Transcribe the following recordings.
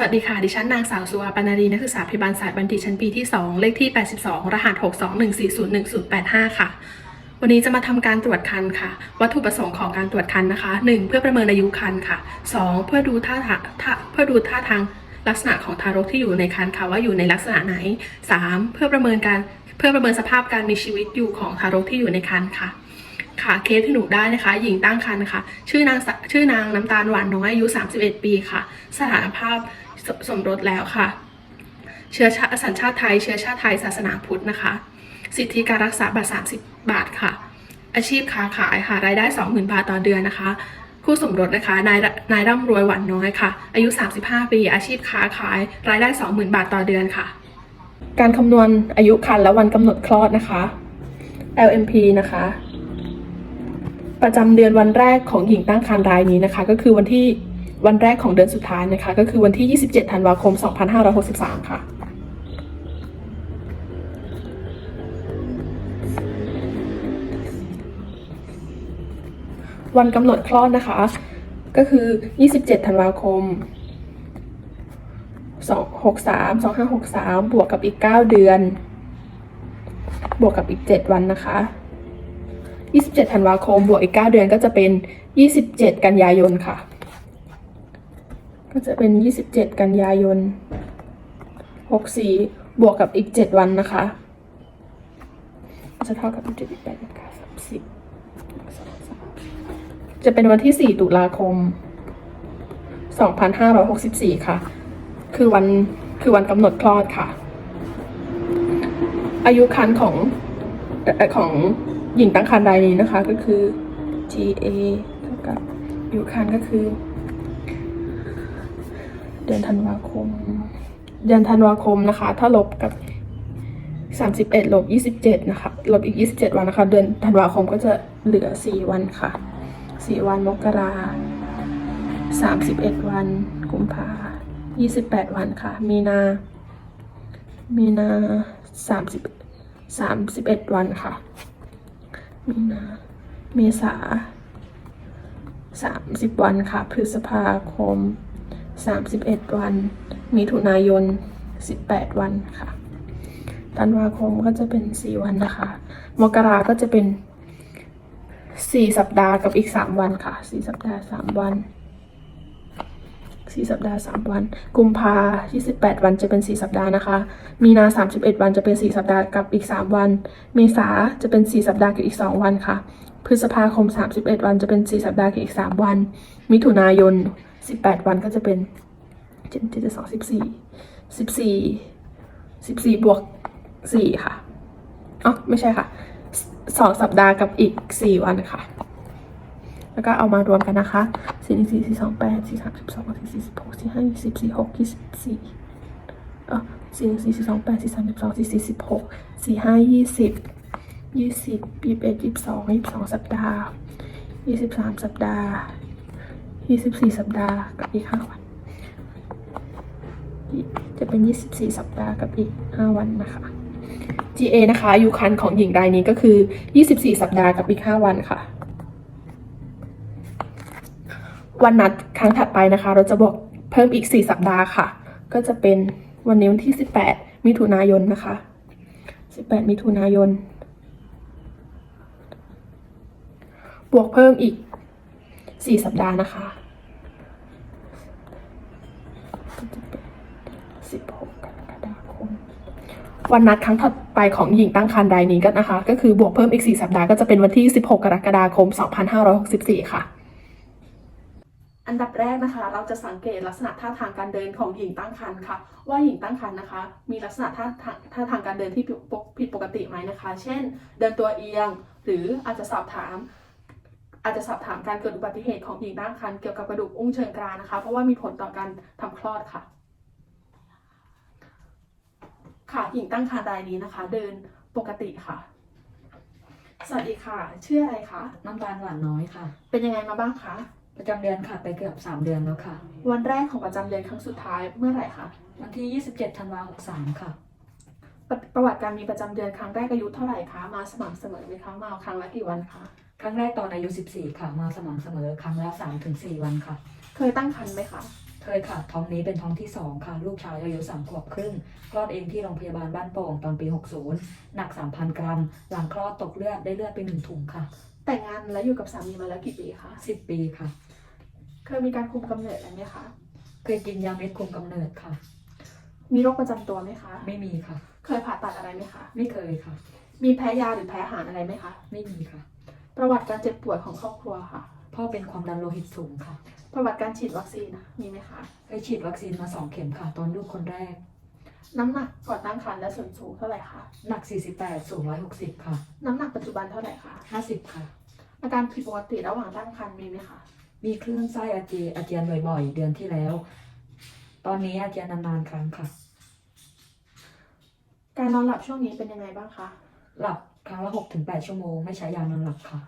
สวัสดีค่ะ ดิฉันนางสาวสุวาปนารีนักศึกษาพยาบาลศาสตร์บัณฑิตชั้นปีที่ 2 เลขที่ 82 รหัส 621401085 ค่ะ วันนี้จะมาทำการตรวจคันค่ะ วัตถุประสงค์ของการตรวจคันนะคะ 1. เพื่อประเมินอายุคันค่ะ 2. เพื่อดูท่าทางเพื่อดูท่าทางลักษณะของทารกที่อยู่ในคันค่ะว่าอยู่ในลักษณะไหน 3. เพื่อประเมินการเพื่อประเมินสภาพการมีชีวิตอยู่ของทารกที่อยู่ในคันค่ะค่ะเคสที่หนูได้นะคะ หญิงตั้งครรภ์ค่ะ ชื่อนางชื่อนางน้ำตาลหวานน้อยอายุ 31 ปีค่ะ สถานภาพ สมรสแล้วค่ะ เชื้อชาติสัญชาติไทย เชื้อชาติไทย ศาสนาพุทธนะคะ สิทธิการรักษาบัตร30 บาทค่ะ อาชีพค้าขายค่ะ รายได้ 20,000 บาทต่อเดือนนะคะ คู่สมรสนะคะ นายนายร่ำรวยหวานน้อยค่ะ อายุ 35 ปี อาชีพค้าขาย รายได้ 20,000 บาทต่อเดือนค่ะ การคำนวณอายุครรภ์และวันกำหนดคลอดนะคะ LMP นะคะประจำเดือนวันแรกของหญิงตั้งครรภ์รายนี้นะคะ ก็คือวันที่ วันแรกของเดือนสุดท้ายนะคะ ก็คือวันที่ 27 ธันวาคม 2563 ค่ะวันกำหนดคลอดนะคะ ก็คือ 27 ธันวาคม 263 2563 บวกกับอีก 9 เดือน บวกกับอีก 7 วันนะคะ 27 ธันวาคม บวกอีก 9 เดือนก็จะเป็น 27 กันยายนค่ะ ก็จะเป็น 27 กันยายน 64 บวกกับอีก 7 วันนะคะ จะเท่ากับ7 8 9 30 จะเป็นวันที่ 4 ตุลาคม 2564 ค่ะ คือวันคือวันกำหนดคลอดค่ะ อายุคันของของหญิงตั้งครรภ์รายนี้นะคะก็คือ GA เท่ากับอายุคันก็คือ เดือนธันวาคม เดือนธันวาคมนะคะ ถ้าลบกับ31ลบ27นะคะลบอีก27วันนะคะ เดือนธันวาคมก็จะเหลือ4วันค่ะ4วันมกรา31วัน กุมภา28วันค่ะ มีนา มีนา30 31วันค่ะ มีนา เมษา30วันค่ะ พฤษภาคม 31 วัน มิถุนายน 18 วันค่ะธันวาคมก็จะเป็น 4 วันนะคะ มกราก็จะเป็น 4 สัปดาห์กับอีก 3 วันค่ะ 4 สัปดาห์ 3 วัน 4 สัปดาห์ 3 วัน กุมภา28 วันจะเป็น 4 สัปดาห์นะคะ มีนา 31 วันจะเป็น 4 สัปดาห์กับอีก 3 วัน เมษาจะเป็น 4 สัปดาห์กับอีก 2 วันค่ะ พฤษภาคม 31 วันจะเป็น 4 สัปดาห์กับอีก 3 วัน มิถุนายน 18วันก็จะเป็น7 7 2 14 14 14บสี่สิบสี่สิบสี่บวก4ค่ะอ๋อไม่ใช่ค่ะ2สัปดาห์กับอีก4วันค่ะ แล้วก็เอามารวมกันนะคะสี่หนึ่งสี่สี่สองแปดสี่สามสิบสองสี่สี่สิบหกสี่ห้ายี่สิบสี่หกยี่สิบสี่เออสี่หนึ่งสี่สี่สองแปดสี่สามสิบสองสี่สี่สิบหกสี่ห้ายี่สิบยี่สิบยี่สิบเอ็ดยี่สิบสองยี่สิบสองสัปดาห์ยี่สิบสามสัปดาห์ ยี่สิบสี่สัปดาห์กับอีกห้าวัน จะเป็นยี่สิบสี่สัปดาห์กับอีกห้าวันนะคะ GA นะคะอายุคันของหญิงรายนี้ก็คือ 24 สัปดาห์กับอีก 5 วันค่ะ วันนัดครั้งถัดไปนะคะ เราจะบอกเพิ่มอีก 4 สัปดาห์ค่ะ ก็จะเป็นวันนี้วันที่ 18 มิถุนายนนะคะ 18 มิถุนายน บวกเพิ่มอีก 4 สัปดาห์นะคะ16กรกฎาคมวันนัดครั้งถัดไปของหญิงตั้งครรภ์รายนี้ก็นะคะ ก็คือบวกเพิ่มอีก 4 สัปดาห์ก็จะเป็นวันที่ 16 กรกฎาคม 2564 ค่ะ อันดับแรกนะคะ เราจะสังเกตลักษณะท่าทางการเดินของหญิงตั้งครรภ์ค่ะ ว่าหญิงตั้งครรภ์นะคะ มีลักษณะท่าทางท่าทางการเดินที่ผิดปกติไหมนะคะ เช่น เดินตัวเอียง หรืออาจจะสอบถาม อาจจะสอบถามการเกิดอุบัติเหตุของหญิงตั้งครรภ์เกี่ยวกับกระดูกอุ้งเชิงกรานนะคะ เพราะว่ามีผลต่อการทำคลอดค่ะ ค่ะหญิงตั้งครรภ์รายนี้นะคะ เดินปกติค่ะ สวัสดีค่ะ ชื่ออะไรคะน้ำตาลหวานน้อยค่ะ เป็นยังไงมาบ้างคะประจำเดือนค่ะไปเกือบ 3 เดือนแล้วค่ะ วันแรกของประจำเดือนครั้งสุดท้ายเมื่อไหร่คะวันที่ 27ธันวาคม63 ค่ะประประวัติการมีประจำเดือนครั้งแรกอายุเท่าไหร่คะมาสม่ำเสมอไหมคะมาครั้งละกี่วันคะ ครั้งแรกตอนอายุ 14 ค่ะ มาสม่ำเสมอครั้งละ3-4 วันค่ะ เคยตั้งครรภ์ไหมคะ เคเคยค่ะ ท้องนี้เป็นท้องที่สองค่ะ ลูกชายอายุสามขวบครึ่ง คลอดเองที่โรงพยาบาลบ้านโป่งตอนปี 60 หนัก 3,000 กรัม หลังคลอดตกเลือดได้เลือดไปหนึ่งถุงค่ะ แต่งงานและอยู่กับสามีมาแล้วกี่ปีคะ 10 ปีค่ะ เคยมีการคุมกำเนิดอะไรไหมคะ เคยกินยาเม็ดคุมกำเนิดค่ะ มีโรคประจำตัวไหมคะ ไม่มีค่ะ เคยผ่าตัดอะไรไหมคะ ไม่เคยค่ะ มีแพ้ยาหรือแพ้อาหารอะไรไหมคะ ไม่มีค่ะ ประวัติการเจ็บป่วยของครอบครัวค่ะ พ่อเป็นความดันโลหิตสูงค่ะ ประวัติการฉีดวัคซีนนะมีไหมคะ เคยฉีดวัคซีนมา2เข็มค่ะ ตอนลูกคนแรก น้ำหนักก่อนตั้งครรภ์และส่วนสูงเท่าไหร่คะ หนัก 48 สูง 160 ค่ะ น้ำหนักปัจจุบันเท่าไหร่คะ 50 ค่ะ อาการผิดปกติระหว่างตั้งครรภ์มีไหมคะ มีคลื่นไส้อาเจียนอาเจียนบ่อยๆ เดือนที่แล้ว ตอนนี้อาเจียนนานๆครั้งค่ะ การนอนหลับช่วงนี้เป็นยังไงบ้างคะ หลับ ครั้งละ6-8ชั่วโมง ไม่ใช้ยานอนหลับค่ะ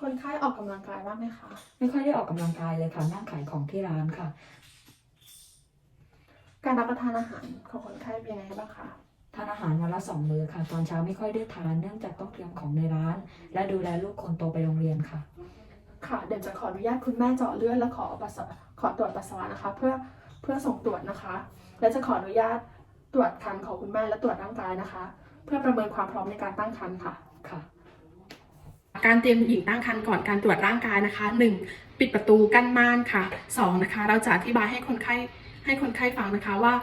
คนไข้ออกกำลังกายบ้างไหมคะ ไม่ค่อยได้ออกกำลังกายเลยค่ะ นั่งขายของที่ร้านค่ะ การรับประทานอาหารของคนไข้เป็นยังไงบ้างคะทานอาหารวันละสองมื้อค่ะ ตอนเช้าไม่ค่อยได้ทานเนื่องจากต้องเตรียมของในร้าน และดูแลลูกคนโตไปโรงเรียนค่ะ ค่ะ เดี๋ยวจะขออนุญาตคุณแม่เจาะเลือดและขอปัสสาวะขอตรวจปัสสาวะนะคะ เพื่อเพื่อส่งตรวจนะคะ และจะขออนุญาตตรวจคันของคุณแม่และตรวจร่างกายนะคะ เพื่อประเมินความพร้อมในการตั้งครรภ์ค่ะค่ะ การเตรียมหญิงตั้งครรภ์ก่อนการตรวจร่างกายนะคะ 1. ปิดประตูกั้นม่านค่ะ 2. นะคะ เราจะอธิบายให้คนไข้ให้คนไข้ฟังนะคะว่า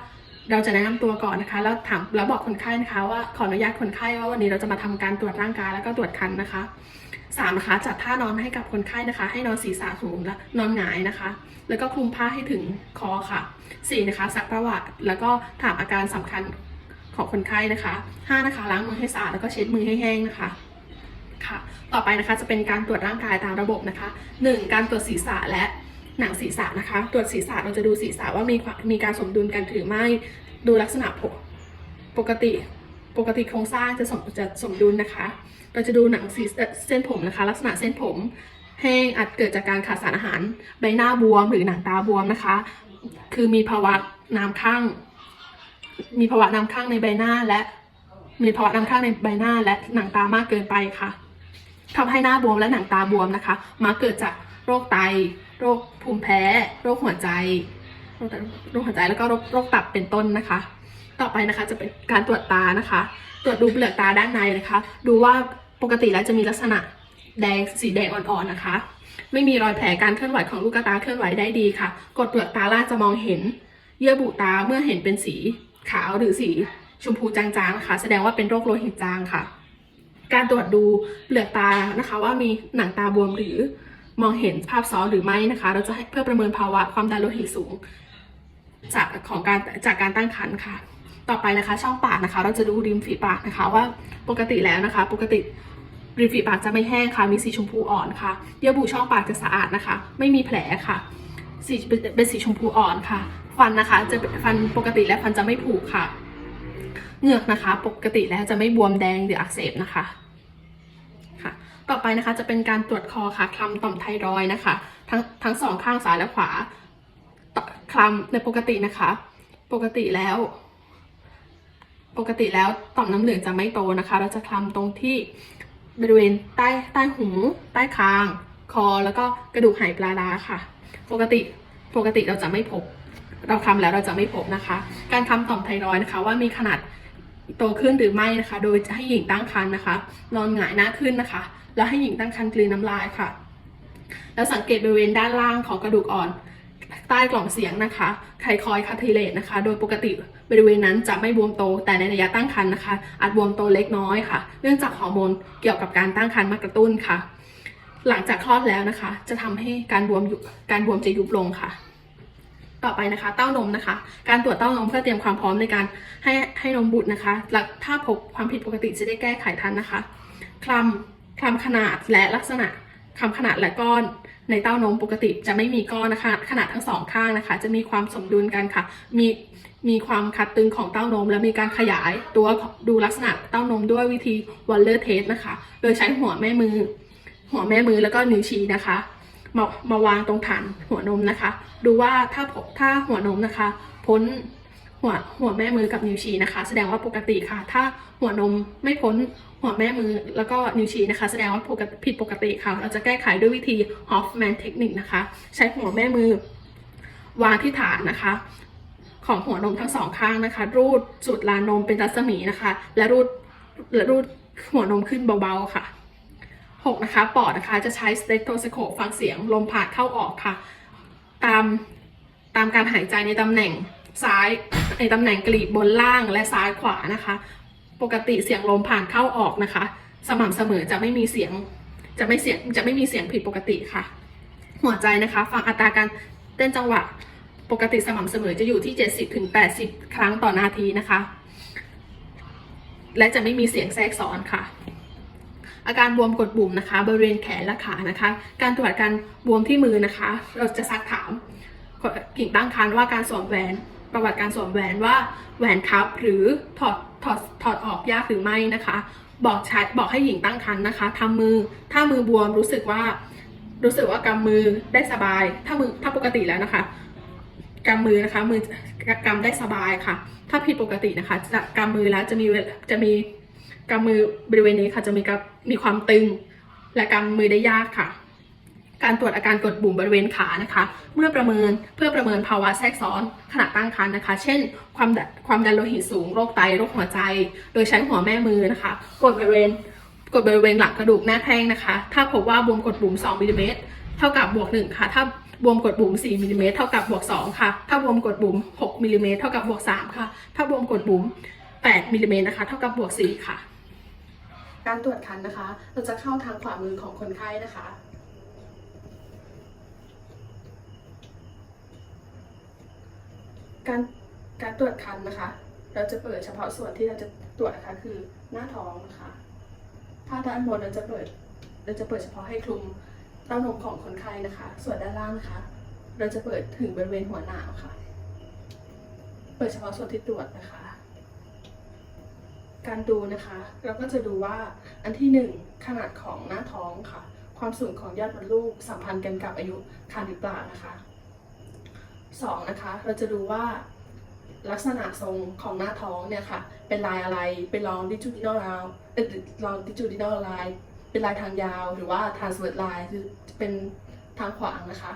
เราจะแนะนำตัวก่อนนะคะ แล้วถามแล้วบอกคนไข้นะคะ ว่าขออนุญาตคนไข้ว่าวันนี้เราจะมาทำการตรวจร่างกายแล้วก็ตรวจคันนะคะ 3. นะคะจัดท่านอนให้กับคนไข้นะคะ ให้นอนศีรษะสูงและนอนหงายนะคะ แล้วก็คลุมผ้าให้ถึงคอค่ะ 4. นะคะซักประวัติแล้วก็ถามอาการสำคัญ ของคนไข้นะคะ 5. นะคะล้างมือให้สะอาดแล้วก็เช็ดมือให้แห้งนะคะค่ะต่อไปนะคะจะเป็นการตรวจร่างกายตามระบบนะคะ 1. การตรวจศีรษะและหนังศีรษะนะคะ ตรวจศีรษะเราจะดูศีรษะว่ามีมีการสมดุลกันหรือไม่ดูลักษณะปกปกติปกติโครงสร้างจะสมจะสมดุลนะคะ เราจะดูหนังศีรษะเส้นผมนะคะ ลักษณะเส้นผมแห้งอาจเกิดจากการขาดสารอาหาร ใบหน้าบวมหรือหนังตาบวมนะคะ คือมีภาวะน้ำข้าง มีภาวะน้ำข้างในใบหน้าและ มีภาวะน้ำข้างในใบหน้าและหนังตามากเกินไปค่ะทำให้หน้าบวมและหนังตาบวมนะคะ มาเกิดจากโรคไต โรคภูมิแพ้ โรคหัวใจ โรคหัวใจแล้วก็โรคโรคตับเป็นต้นนะคะ ต่อไปนะคะจะเป็นการตรวจตานะคะ ตรวจดูเปลือกตาด้านในนะคะ ดูว่าปกติแล้วจะมีลักษณะแดงสีแดงอ่อนๆนะคะ ไม่มีรอยแผลการเคลื่อนไหวของลูกตาเคลื่อนไหวได้ดีค่ะ กดเปลือกตาล่าจะมองเห็น เยื่อบุตาเมื่อเห็นเป็นสี ขาวหรือสีชมพูจางๆนะคะแสดงว่าเป็นโรคโลหิตจางค่ะ การตรวจดูเปลือกตานะคะ ว่ามีหนังตาบวมหรือมองเห็นภาพซ้อนหรือไม่นะคะ เราจะเพื่อประเมินภาวะความดันโลหิตสูง จากของการจากการตั้งครรภ์ค่ะ ต่อไปนะคะ ช่องปากนะคะ เราจะดูริมฝีปากนะคะ ว่าปกติแล้วนะคะ ปกติริมฝีปากจะไม่แห้งค่ะ มีสีชมพูอ่อนค่ะ เยื่อบุช่องปากจะสะอาดนะคะ ไม่มีแผลค่ะ สีเป็นสีชมพูอ่อนค่ะ ฟันนะคะ จะฟันปกติแล้วฟันจะไม่ผุค่ะเหงือกนะคะ ปกติแล้วจะไม่บวมแดงหรืออักเสบนะคะค่ะ ต่อไปนะคะจะเป็นการตรวจคอค่ะคลำต่อมไทรอยนะคะ ทั้งทั้งสองข้างซ้ายและขวาคลำในปกตินะคะ ปกติแล้ว ปกติแล้วต่อมน้ำเหลืองจะไม่โตนะคะ เราจะคลำตรงที่บริเวณใต้ใต้หู ใต้คาง คอแล้วก็กระดูกไหปลาร้าค่ะ ปกติปกติเราจะไม่พบ เราทำแล้วเราจะไม่พบนะคะ การทำต่อมไทรอยด์นะคะ ว่ามีขนาดโตขึ้นหรือไม่นะคะ โดยจะให้หญิงตั้งครรภ์นะคะ นอนหงายหน้าขึ้นนะคะ แล้วให้หญิงตั้งครรภ์กลืนน้ำลายค่ะ แล้วสังเกตบริเวณด้านล่างของกระดูกอ่อน ใต้กล่องเสียงนะคะไคคอยคาทิเลตนะคะ โดยปกติบริเวณนั้นจะไม่บวมโต แต่ในระยะตั้งครรภ์นะคะ อาจบวมโตเล็กน้อยค่ะ เนื่องจากฮอร์โมนเกี่ยวกับการตั้งครรภ์มากระตุ้นค่ะ หลังจากคลอดแล้วนะคะ จะทำให้การบวมยุบการบวมจะยุบลงค่ะ ต่อไปนะคะ เต้านมนะคะ การตรวจเต้านมเพื่อเตรียมความพร้อมในการให้ให้นมบุตรนะคะและถ้าพบความผิดปกติจะได้แก้ไขทันนะคะคลำคลำขนาดและลักษณะคลำขนาดและก้อน ในเต้านมปกติจะไม่มีก้อนนะคะ ขนาดทั้งสองข้างนะคะ จะมีความสมดุลกันค่ะ มีมีความคัดตึงของเต้านม และมีการขยายตัวดูลักษณะเต้านมด้วยวิธีวอลเลอร์เทสนะคะ โดยใช้หัวแม่มือ หัวแม่มือแล้วก็นิ้วชี้นะคะ มามาวางตรงฐานหัวนมนะคะ ดูว่าถ้าถ้าหัวนมนะคะ พ้นหัวหัวแม่มือกับนิ้วชี้นะคะ แสดงว่าปกติค่ะ ถ้าหัวนมไม่พ้นหัวแม่มือแล้วก็นิ้วชี้นะคะ แสดงว่าผิดปกติค่ะ เราจะแก้ไขด้วยวิธี Hoffman เทคนิคนะคะ ใช้หัวแม่มือ วางที่ฐานนะคะ ของหัวนมทั้งสองข้างนะคะ รูดสุดลานมเป็นรัศมีนะคะ และรูดและรูดหัวนมขึ้นเบาๆค่ะ หกนะคะ ปอดนะคะจะใช้สเตโตสโคปฟังเสียงลมผ่านเข้าออกค่ะ ตามตามการหายใจในตำแหน่งซ้ายในตำแหน่งกลีบบนล่างและซ้ายขวานะคะ ปกติเสียงลมผ่านเข้าออกนะคะ สม่ำเสมอจะไม่มีเสียงจะไม่เสียงจะไม่มีเสียงผิดปกติค่ะ หัวใจนะคะ ฟังอัตราการเต้นจังหวะปกติสม่ำเสมอจะอยู่ที่ 70ถึง80 ครั้งต่อนาทีนะคะ และจะไม่มีเสียงแทรกซ้อนค่ะ อาการบวมกดบุ่มนะคะ บริเวณแขนและขานะคะ การตรวจการบวมที่มือนะคะ เราจะซักถามกิ่งตั้งครรภ์ว่าการสวมแหวน ประวัติการสวมแหวนว่าแหวนคับหรือถอดถอดถอดออกยากหรือไม่นะคะ บอกใช้บอกให้หญิงตั้งครรภ์นะคะทำมือถ้ามือบวมรู้สึกว่า รู้สึกว่ากำมือได้สบาย ถ้ามือถ้าปกติแล้วนะคะกำมือนะคะมือกำได้สบายค่ะ ถ้าผิดปกตินะคะจะกำมือแล้วจะมีจะมี กำมือบริเวณนี้ค่ะจะมีกับมีความตึง และกำมือได้ยากค่ะ การตรวจอาการกดบุ่มบริเวณขานะคะ เมื่อประเมินเพื่อประเมินภาวะแทรกซ้อนขณะตั้งครรภ์นะคะ เช่น ความดันความดันโลหิตสูงโรคไตโรคหัวใจ โดยใช้หัวแม่มือนะคะ กดบริเวณกดบริเวณหลังกระดูกหน้าแข้งนะคะ ถ้าพบว่าบวมกดบุ่ม2มิลลิเมตรเท่ากับบวก1ค่ะ ถ้าบวมกดบุ่ม4มิลลิเมตรเท่ากับบวก2ค่ะ ถ้าบวมกดบุ่ม6มิลลิเมตรเท่ากับบวก3ค่ะ ถ้าบวมกดบุ่ม 8มิลลิเมตรนะคะ เท่ากับบวก 4 ค่ะ การตรวจคันนะคะ เราจะเข้าทางขวามือของคนไข้นะคะ การการตรวจคันนะคะ เราจะเปิดเฉพาะส่วนที่เราจะตรวจนะคะคือหน้าท้องนะคะ ถ้าด้านบนเราจะเปิด เราจะเปิดเฉพาะให้คลุมเต้านมของคนไข้นะคะ ส่วนด้านล่างนะคะ เราจะเปิดถึงบริเวณหัวหนาวค่ะ เปิดเฉพาะส่วนที่ตรวจนะคะ การดูนะคะ เราก็จะดูว่าอันที่หนึ่งขนาดของหน้าท้องค่ะ ความสูงของยอดมดลูกสัมพันธ์กันกับอายุครรภ์หรือเปล่านะคะสองนะคะเราจะดูว่าลักษณะทรงของหน้าท้องเนี่ยค่ะ เป็นลายอะไร เป็น longitudinal line เอ่อ longitudinal line เป็นลายทางยาวหรือว่า transverse line คือเป็นทางขวางนะคะ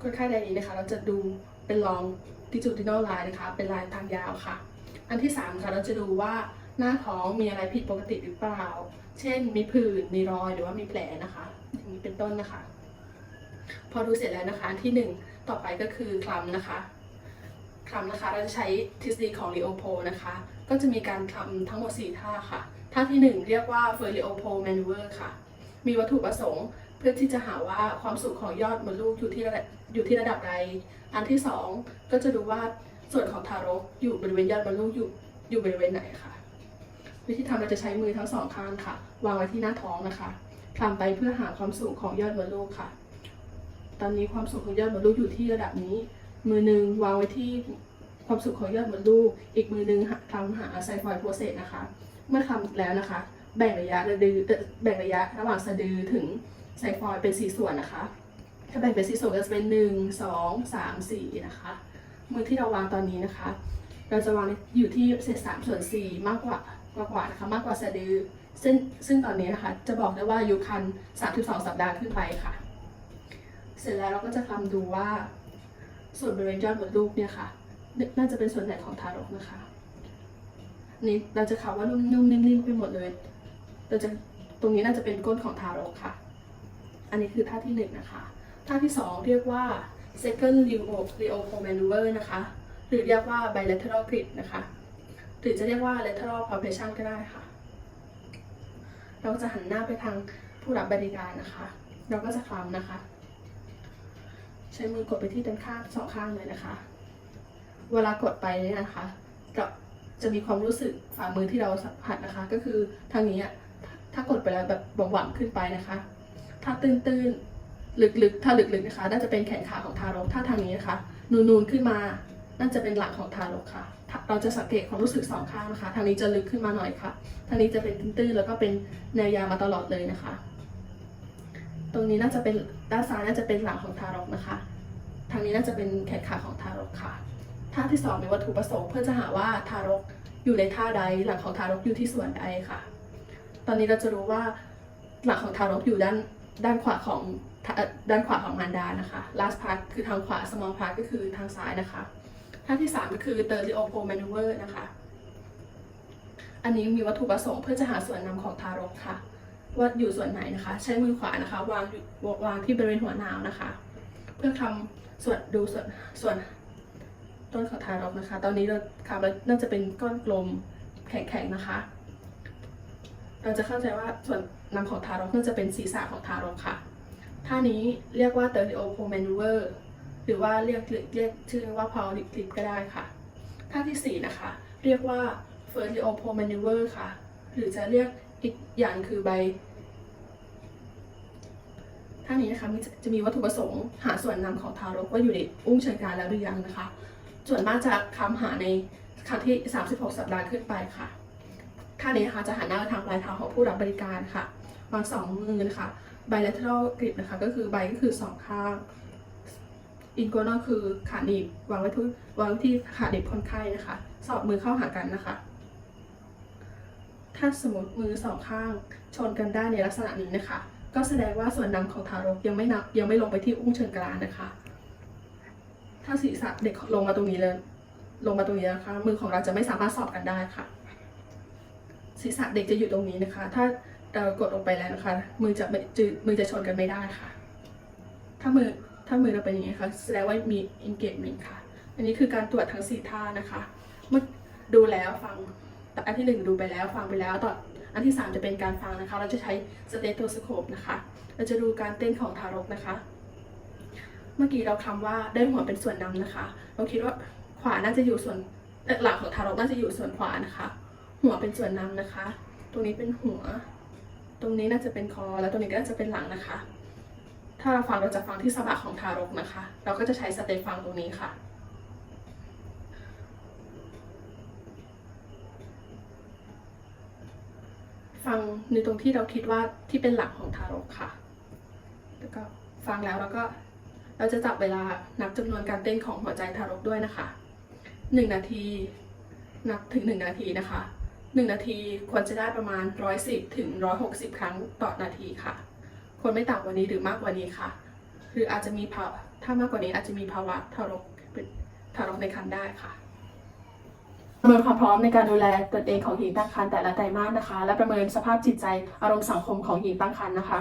คนไข้รายนี้นะคะ เราจะดูเป็น longitudinal line นะคะ เป็นลายทางยาวค่ะ อันที่สามค่ะเราจะดูว่าหน้าท้องมีอะไรผิดปกติหรือเปล่า เช่น มีผื่น มีรอย หรือว่ามีแผลนะคะอย่างนี้เป็นต้นนะคะ พอดูเสร็จแล้วนะคะ ที่หนึ่งต่อไปก็คือคลำนะคะคลำนะคะ เราจะใช้ทฤษฎีของลีโอโพนะคะ ก็จะมีการคลำทั้งหมด 4 ท่าค่ะ ท่าที่ 1 เรียกว่าเฟอร์ลิโอโพแมนูเวอร์ค่ะ มีวัตถุประสงค์เพื่อที่จะหาว่าความสูงของยอดมดลูกอยู่ที่ระดับอยู่ที่ระดับใด อันที่ 2 ก็จะดูว่า ส่วนของทารกอยู่บริเวณยอดมดลูกอยู่อยู่บริเวณไหนคะวิธีทำเราจะใช้มือทั้งสองข้างค่ะ วางไว้ที่หน้าท้องนะคะคลำไปเพื่อหาความสูงของยอดมดลูกค่ะ ตอนนี้ความสูงของยอดมดลูกอยู่ที่ระดับนี้ มือหนึ่งวางไว้ที่ความสูงของยอดมดลูก อีกมือหนึ่งคลำหาไซฟอยด์โปรเซสนะคะ เมื่อคลำแล้วนะคะ แบ่งระยะระดือเอ่อแบ่งระยะระหว่างสะดือถึงไซฟอยด์เป็นสี่ส่วนนะคะ ถ้าแบ่งเป็นสี่ส่วนก็จะเป็นหนึ่งสองสามสี่นะคะ มือที่เราวางตอนนี้นะคะ เราจะวางอยู่ที่เศษสามส่วนสี่มากกว่ากว่ากว่านะคะมากกว่าสะดือซึ่งซึ่งตอนนี้นะคะ จะบอกได้ว่าอายุคัน32สัปดาห์ขึ้นไปค่ะ เสร็จแล้วเราก็จะคลำดูว่า ส่วนบริเวณยอดมดลูกเนี่ยค่ะ น่าจะเป็นส่วนไหนของทารกนะคะนี่เราจะข่าวว่านุ่มๆนิ่มๆไปหมดเลยเราจะตรงนี้น่าจะเป็นก้นของทารกค่ะ อันนี้คือท่าที่หนึ่งนะคะ ท่าที่สองเรียกว่า second leo leo maneuver นะคะ หรือเรียกว่า bilateral grip นะคะ หรือจะเรียกว่า lateral palpation ก็ได้ค่ะ เราจะหันหน้าไปทางผู้รับบริการนะคะ เราก็จะคลำนะคะ ใช้มือกดไปที่ด้านข้างสองข้างเลยนะคะ เวลากดไปเนี่ยนะคะจะจะมีความรู้สึกฝ่ามือที่เราสัมผัสนะคะ ก็คือทางนี้ถ้ากดไปแล้วแบบหวังๆขึ้นไปนะคะ ถ้าตื้นๆ ลึกๆ ถ้าลึกๆนะคะ น่าจะเป็นแขนขาของทารก ถ้าทางนี้นะคะ นูนๆขึ้นมา น่าจะเป็นหลังของทารกค่ะ เราจะสังเกตความรู้สึกสองข้างนะคะ ทางนี้จะลึกขึ้นมาหน่อยค่ะ ทางนี้จะเป็นตื้นๆ แล้วก็เป็นแนวยาวมาตลอดเลยนะคะ ตรงนี้น่าจะเป็นด้านซ้ายน่าจะเป็นหลังของทารกนะคะ ทางนี้น่าจะเป็นแขนขาของทารกค่ะ ท่าที่สองเป็นวัตถุประสงค์เพื่อจะหาว่าทารกอยู่ในท่าใด หลังของทารกอยู่ที่ส่วนใดค่ะ ตอนนี้เราจะรู้ว่าหลังของทารกอยู่ด้าน ด้านขวาของด้านขวาของมารดานะคะ last part คือทางขวา small part ก็คือทางซ้ายนะคะท่าที่ 3 ก็คือ tertio maneuver นะคะ อันนี้มีวัตถุประสงค์เพื่อจะหาส่วนนำของทารกค่ะ ว่าอยู่ส่วนไหนนะคะ ใช้มือขวานะคะ วางอยู่วางที่บริเวณหัวหนาวนะคะ เพื่อทำส่วนดูส่วนส่วนต้นของทารกนะคะ ตอนนี้เราคำแล้วน่าจะเป็นก้อนกลมแข็งๆนะคะ เราจะเข้าใจว่าส่วนนำของทารกน่าจะเป็นศีรษะของทารกค่ะ ท่านี้เรียกว่า t e r t i o p o maneuver หรือว่าเรียกเรียกชื่อว่า Paul clip ก็ได้ค่ะ ท่าที่ 4 นะคะ เรียกว่า f e r t i o p o maneuver ค่ะ หรือจะเรียกอีกอย่างคือใบท่านี้นะคะจะมีวัตถุประสงค์หาส่วนนำของทารกว่าอยู่ในอุ้งเชิงกรานแล้วหรือยังนะคะ ส่วนมากจะคำหาในครั้งที่ 36 สัปดาห์ขึ้นไปค่ะ ท่านี้นะคะจะหันหน้าไปทางปลายเท้าของผู้รับบริการค่ะวางสองมือนะคะ bilateral grip นะคะก็คือใบก็คือสองข้าง inguinal คือขาหนีบวางไว้ที่วางที่ขาหนีบคนไข้นะคะ สอดมือเข้าหากันนะคะ ถ้าสมมติมือสองข้างชนกันได้ในลักษณะนี้นะคะ ก็แสดงว่าส่วนนำของทารกยังไม่นับยังไม่ลงไปที่อุ้งเชิงกรานนะคะ ถ้าศีรษะเด็กลงมาตรงนี้เลยลงมาตรงนี้นะคะ มือของเราจะไม่สามารถสอบกันได้ค่ะ ศีรษะเด็กจะอยู่ตรงนี้นะคะ ถ้าเรากดลงไปแล้วนะคะ มือจะไม่จะมือจะชนกันไม่ได้ค่ะ ถ้ามือถ้ามือเราเป็นอย่างนี้ค่ะแสดงว่ามี engagement ค่ะ อันนี้คือการตรวจทั้งสี่ท่านะคะเมื่อดูแล้วฟังอันที่หนึ่งดูไปแล้วฟังไปแล้วต่ออันที่สามจะเป็นการฟังนะคะ เราจะใช้สเตโตสโคปนะคะ เราจะดูการเต้นของทารกนะคะ เมื่อกี้เราคำว่าได้หัวเป็นส่วนนำนะคะ เราคิดว่าขวาน่าจะอยู่ส่วนหลังของทารกน่าจะอยู่ส่วนขวานะคะ หัวเป็นส่วนนำนะคะ ตรงนี้เป็นหัว ตรงนี้น่าจะเป็นคอ แล้วตรงนี้ก็น่าจะเป็นหลังนะคะ ถ้าเราฟังเราจะฟังที่สะบักของทารกนะคะ เราก็จะใช้สเตปฟังตรงนี้ค่ะฟังในตรงที่เราคิดว่าที่เป็นหลักของทารกค่ะ แล้วก็ฟังแล้วเราก็เราจะจับเวลานับจำนวนการเต้นของหัวใจทารกด้วยนะคะหนึ่งนาที นับถึงหนึ่งนาทีนะคะ หนึ่งนาทีควรจะได้ประมาณร้อยสิบถึงร้อยหกสิบครั้งต่อนาทีค่ะควรไม่ต่ำกว่านี้หรือมากกว่านี้ค่ะ หรืออาจจะมีภาวะถ้ามากกว่านี้อาจจะมีภาวะทารกเป็นทารกในครรภ์ได้ค่ะประเมินความพร้อมในการดูแลตนเองของหญิงตั้งครรภ์แต่ละไตรมาสนะคะ และประเมินสภาพจิตใจอารมณ์สังคมของหญิงตั้งครรภ์นะคะ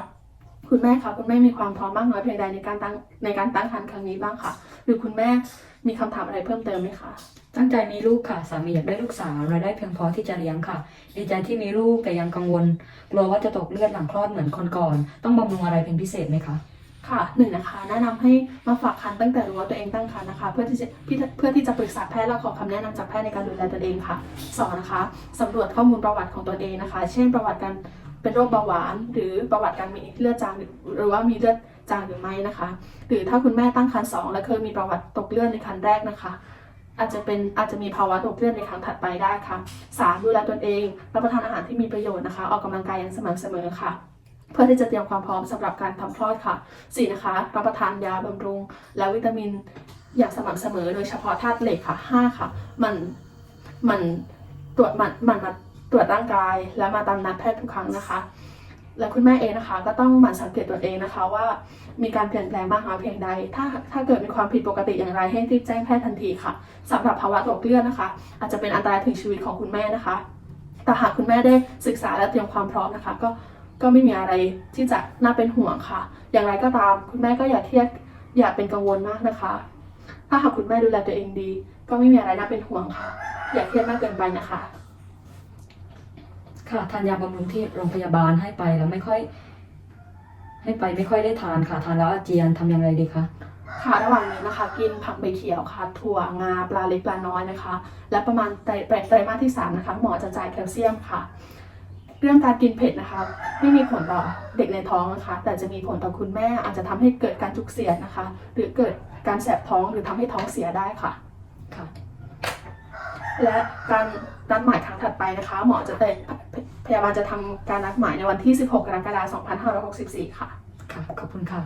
คุณแม่คะคุณแม่มีความพร้อมมากน้อยเพียงใดในการตั้งในการตั้งครรภ์ครั้งนี้บ้างคะหรือคุณแม่มีคำถามอะไรเพิ่มเติมไหมคะ ตั้งใจมีลูกค่ะ สามีอยากได้ลูกสาวรายได้เพียงพอที่จะเลี้ยงค่ะ ดีใจที่มีลูกแต่ยังกังวล กลัวว่าจะตกเลือดหลังคลอดเหมือนคนก่อน ต้องบำรุงอะไรเป็นพิเศษไหมคะ ค่ะหนึ่งนะคะ แนะนำให้มาฝากคันตั้งแต่รู้ว่าตัวเองตั้งครรภ์นะคะ เพื่อที่จะเพื่อที่จะปรึกษาแพทย์และขอคำแนะนำจากแพทย์ในการดูแลตนเองค่ะสองนะคะสำรวจข้อมูลประวัติของตนเองนะคะ เช่นประวัติการเป็นโรคเบาหวาน หรือประวัติการมีเลือดจางหรือหรือว่ามีเลือดจางหรือไม่นะคะ หรือถ้าคุณแม่ตั้งครรภ์สองและเคยมีประวัติตกเลือดในครรภ์แรกนะคะ อาจจะเป็นอาจจะมีภาวะตกเลือดในครั้งถัดไปได้ค่ะสามดูแลตนเองรับประทานอาหารที่มีประโยชน์นะคะ ออกกำลังกายอย่างสม่ำเสมอค่ะ เพื่อที่จะเตรียมความพร้อมสำหรับการทำคลอดค่ะสี่นะคะรับประทานยาบำรุง และวิตามินอย่างสม่ำเสมอ โดยเฉพาะธาตุเหล็กค่ะห้าค่ะมันมันตรวจมันมันมาตรวจร่างกาย และมาตามนัดแพทย์ทุกครั้งนะคะ และคุณแม่เองนะคะ ก็ต้องหมั่นสังเกตตัวเองนะคะว่ามีการเปลี่ยนแปลงมากน้อเพียงใด ถ้าถ้าเกิดมีความผิดปกติอย่างไรให้รีบแจ้งแพทย์ทันทีค่ะสำหรับภาวะตกเลือดนะคะ อาจจะเป็นอันตรายถึงชีวิตของคุณแม่นะคะ แต่หากคุณแม่ได้ศึกษาและเตรียมความพร้อมนะคะ ก็ก็ไม่มีอะไรที่จะน่าเป็นห่วงค่ะ อย่างไรก็ตามคุณแม่ก็อย่าเครียดอย่าเป็นกังวลมากนะคะ ถ้าหากคุณแม่ดูแลตัวเองดี ก็ไม่มีอะไรน่าเป็นห่วงค่ะ อย่าเครียดมากเกินไปนะคะ ค่ะทานยาบำรุงที่โรงพยาบาลให้ไปแล้วไม่ค่อย ให้ไปไม่ค่อยได้ทานค่ะทานแล้วอาเจียนทำยังไงดีคะค่ะระหว่างนี้นะคะ กินผักใบเขียวค่ะ ถั่วงาปลาเล็กปลาน้อยนะคะ และประมาณไตรไตรไตรมาสที่ 3 นะคะ หมอจะจ่ายแคลเซียมค่ะ เรื่องการกินเผ็ดนะคะ ไม่มีผลต่อเด็กในท้องนะคะ แต่จะมีผลต่อคุณแม่อาจจะทำให้เกิดการจุกเสียดนะคะ หรือเกิดการแสบท้องหรือทำให้ท้องเสียได้ค่ะค่ะ และการนัดหมายครั้งถัดไปนะคะ หมอจะเต พยาบาลจะทำการนัดหมายในวันที่ 16 กรกฎาคม 2564 ค่ะ ค่ะ ขอบคุณค่ะ